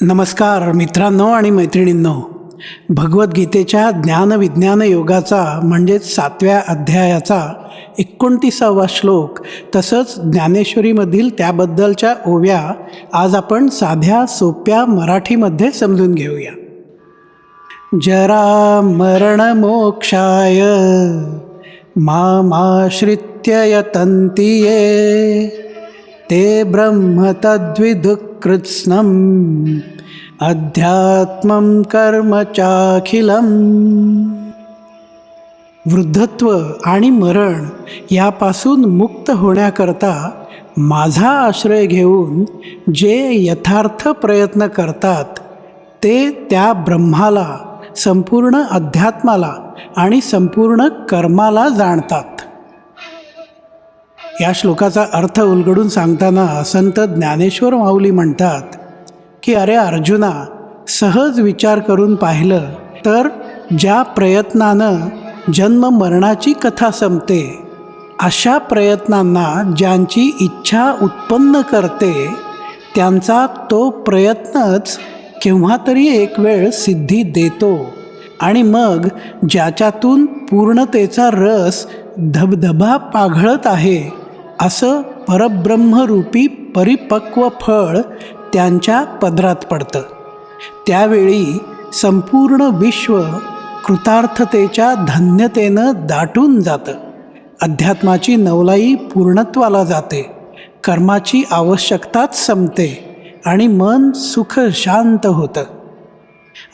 नमस्कार मित्रांनो आणि मैत्रिणींनो. भगवद्गीतेच्या ज्ञानविज्ञान योगाचा म्हणजेच सातव्या अध्यायाचा एकोणतीसावा श्लोक तसंच ज्ञानेश्वरीमधील त्याबद्दलच्या ओव्या आज आपण साध्या सोप्या मराठीमध्ये समजून घेऊया. जरा मरणमोक्षाय मामाश्रित्य यतन्ति ये. ते ब्रह्म तद्विदुकृत्स्नम् अध्यात्मं कर्म चाखिलम। वृद्धत्व आणि मरण यापासून मुक्त होण्याकरता माझा आश्रय घेऊन जे यथार्थ प्रयत्न करतात ते त्या ब्रह्माला संपूर्ण अध्यात्माला आणि संपूर्ण कर्माला जाणतात. या श्लोकाचा अर्थ उलगडून सांगताना संत ज्ञानेश्वर माऊली म्हणतात की अरे अर्जुना सहज विचार करून पाहिलं तर ज्या प्रयत्नानं जन्म मरणाची कथा संपते अशा प्रयत्नांना ज्यांची इच्छा उत्पन्न करते त्यांचा तो प्रयत्नच केव्हा तरी एक वेळ सिद्धी देतो आणि मग ज्याच्यातून पूर्णतेचा रस धबधबा पाघळत आहे. असं परब्रह्मरूपी परिपक्व फळ त्यांच्या पदरात पडतं. त्यावेळी संपूर्ण विश्व कृतार्थतेच्या धन्यतेनं दाटून जातं. अध्यात्माची नवलाई पूर्णत्वाला जाते. कर्माची आवश्यकताच संपते आणि मन सुख शांत होतं.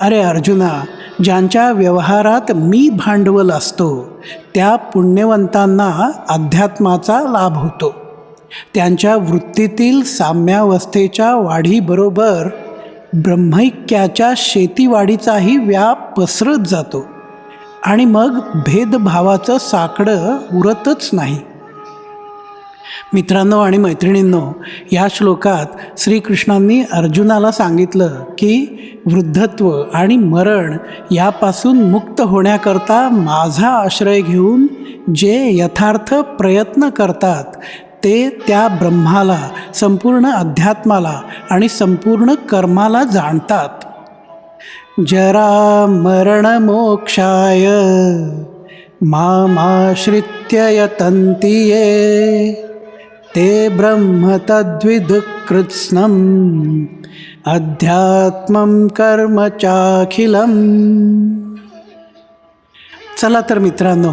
अरे अर्जुना ज्यांच्या व्यवहारात मी भांडवल असतो त्या पुण्यवंतांना अध्यात्माचा लाभ होतो. त्यांच्या वृत्तीतील साम्यावस्थेच्या वाढीबरोबर ब्रह्मैक्याच्या शेतीवाढीचाही व्याप पसरत जातो आणि मग भेदभावाचं साकडं उरतच नाही. मित्रांनो आणि मैत्रिणींनो या श्लोकात श्रीकृष्णांनी अर्जुनाला सांगितलं की वृद्धत्व आणि मरण यापासून मुक्त होण्याकरता माझा आश्रय घेऊन जे यथार्थ प्रयत्न करतात ते त्या ब्रह्माला संपूर्ण अध्यात्माला आणि संपूर्ण कर्माला जाणतात. जरा मरणमोक्षाय मामाश्रित्य यतन्ति ये। ते ब्रह्म तद्विदुकृत्स्नम् अध्यात्मं कर्म चाखिलम। चला तर मित्रांनो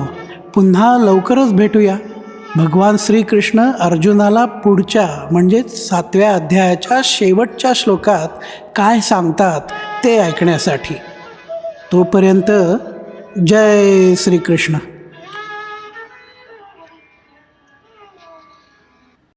पुन्हा लवकरच भेटूया. भगवान श्रीकृष्ण अर्जुनाला पुढच्या म्हणजेच सातव्या अध्यायाच्या शेवटच्या श्लोकात काय सांगतात ते ऐकण्यासाठी. तोपर्यंत जय श्रीकृष्ण.